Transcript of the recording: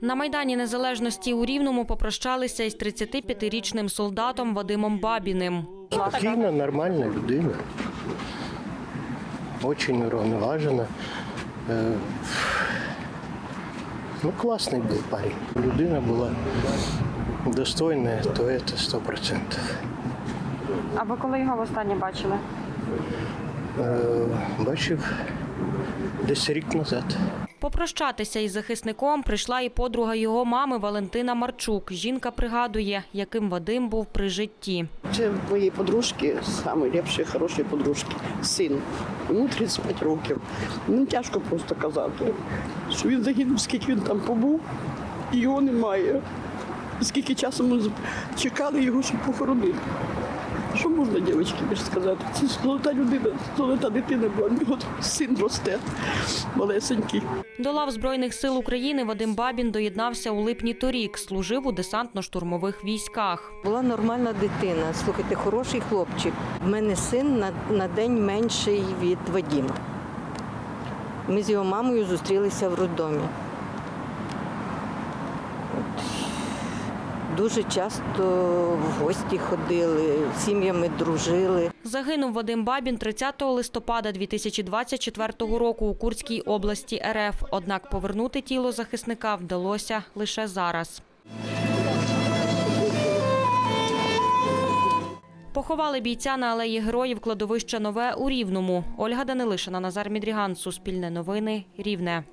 На Майдані Незалежності у Рівному попрощалися із 35-річним солдатом Вадимом Бабіним. Спокійна, нормальна людина. Очень уравноважена. Е, Ну, класний був парень. Людина була достойна, то це 100%. А ви коли його востаннє бачили? Е, Бачив десь рік назад. Попрощатися із захисником прийшла і подруга його мами Валентина Марчук. Жінка пригадує, яким Вадим був при житті. Це моєї подружки, найкращої, хорошої подружки, син. Йому 35 років. Ну, тяжко просто казати, що він загинув, скільки він там побув, і його немає. Скільки часу ми чекали його, щоб похоронити. Що можна, дівчатки, більше сказати? Це золота людина, золота дитина була. В нього син росте, малесенький. До лав Збройних сил України Вадим Бабін доєднався у липні торік. Служив у десантно-штурмових військах. Була нормальна дитина. Слухайте, хороший хлопчик. В мене син на, на день менший від Вадіма. Ми з його мамою зустрілися в роддомі. Дуже часто в гості ходили, сім'ями дружили. Загинув Вадим Бабін 30 листопада 2024 року у Курській області РФ. Однак повернути тіло захисника вдалося лише зараз. Поховали бійця на алеї героїв кладовища Нове у Рівному. Ольга Данилишина, Назар Мідріган, Суспільне новини, Рівне.